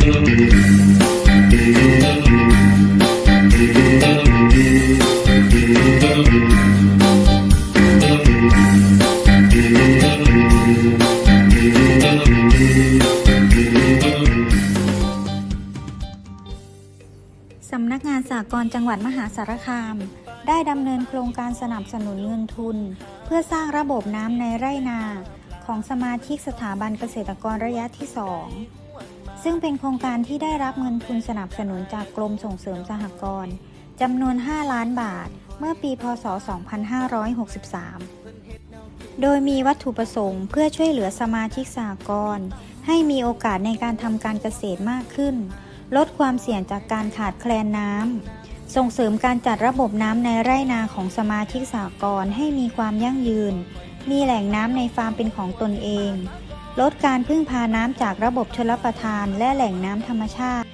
สำนักงานสากลจังหวัดมหาสารคาม ได้ดำเนินโครงการสนับสนุนเงินทุน เพื่อสร้างระบบน้ำในไร่นา ของสมาชิกสถาบันเกษตรกรระยะที่2 ซึ่งเป็นโครงการที่ได้รับเงินทุนสนับสนุนจากกรมส่งเสริมสหกรณ์จำนวน 5 ล้านบาท เมื่อปี พศ 2563 โดยมีวัตถุประสงค์เพื่อช่วยเหลือสมาชิกสหกรณ์ให้มีโอกาสในการทำการเกษตรมากขึ้น ลดความเสี่ยงจากการขาดแคลนน้ำ ส่งเสริมการจัดระบบน้ำในไร่นาของสมาชิกสหกรณ์ให้มีความยั่งยืน มีแหล่งน้ำในฟาร์มเป็นของตนเอง ลดการพึ่งพาน้ำจากระบบชลประทานและแหล่งน้ำธรรมชาติ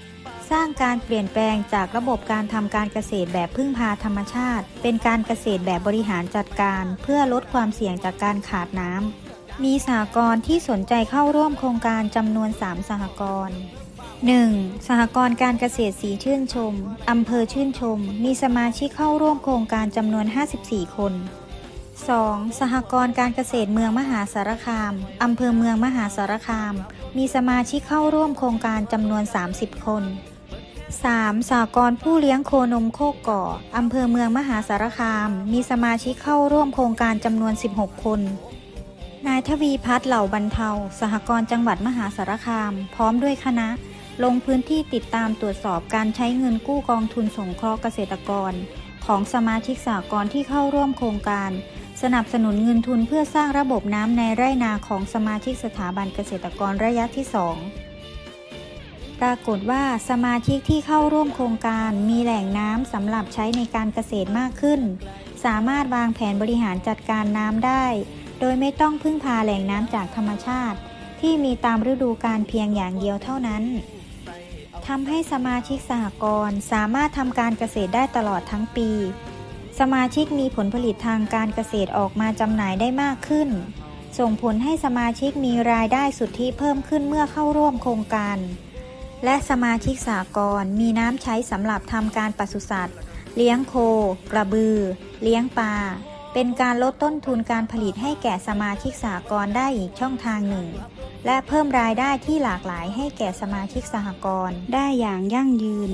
สร้างการเปลี่ยนแปลงจากระบบการทำการเกษตรแบบพึ่งพาธรรมชาติ เป็นการเกษตรแบบบริหารจัดการ เพื่อลดความเสี่ยงจากการขาดน้ำ มีสหกรณ์ที่สนใจเข้าร่วมโครงการจำนวน 3 สหกรณ์ 1. สหกรณ์การเกษตรสีชื่นชม อำเภอชื่นชม มีสมาชิกเข้าร่วมโครงการจำนวน 54 คน 2. สหกรณ์การเกษตรเมืองมหาสารคาม อำเภอเมืองมหาสารคาม มีสมาชิกเข้าร่วมโครงการจำนวน 30 คน 3. สหกรณ์ผู้เลี้ยงโคนมโคกก่อ อำเภอเมืองมหาสารคาม มีสมาชิกเข้าร่วมโครงการจำนวน 16 คน นายทวีพัฒน์เหล่าบรรเทา สหกรณ์จังหวัดมหาสารคาม พร้อมด้วยคณะ ลงพื้นที่ติดตามตรวจสอบการใช้เงินกู้กองทุนสงเคราะห์เกษตรกร ของสมาชิกสหกรณ์ที่เข้าร่วมโครงการ สนับสนุนเงินทุนเพื่อสร้างระบบน้ำในไร่นาของสมาชิกสถาบันเกษตรกรระยะที่ 2 ปรากฏว่าสมาชิกที่เข้าร่วมโครงการมีแหล่งน้ำสำหรับใช้ในการเกษตรมากขึ้น สามารถวางแผนบริหารจัดการน้ำได้ โดยไม่ต้องพึ่งพาแหล่งน้ำจากธรรมชาติ ที่มีตามฤดูกาลเพียงอย่างเดียวเท่านั้น ทำให้สมาชิกสหกรณ์สามารถทำการเกษตรได้ตลอดทั้งปี สมาชิกมีผลผลิตทางการเกษตรออกมาจำหน่ายได้มากขึ้น ส่งผลให้สมาชิกมีรายได้สุทธิเพิ่มขึ้นเมื่อเข้าร่วมโครงการ และสมาชิกสหกรณ์มีน้ำใช้สำหรับทำการปศุสัตว์ เลี้ยงโค กระบือ เลี้ยงปลา เป็นการลดต้นทุนการผลิตให้แก่สมาชิกสหกรณ์ได้อีกช่องทางหนึ่ง และเพิ่มรายได้ที่หลากหลายให้แก่สมาชิกสหกรณ์ได้อย่างยั่งยืน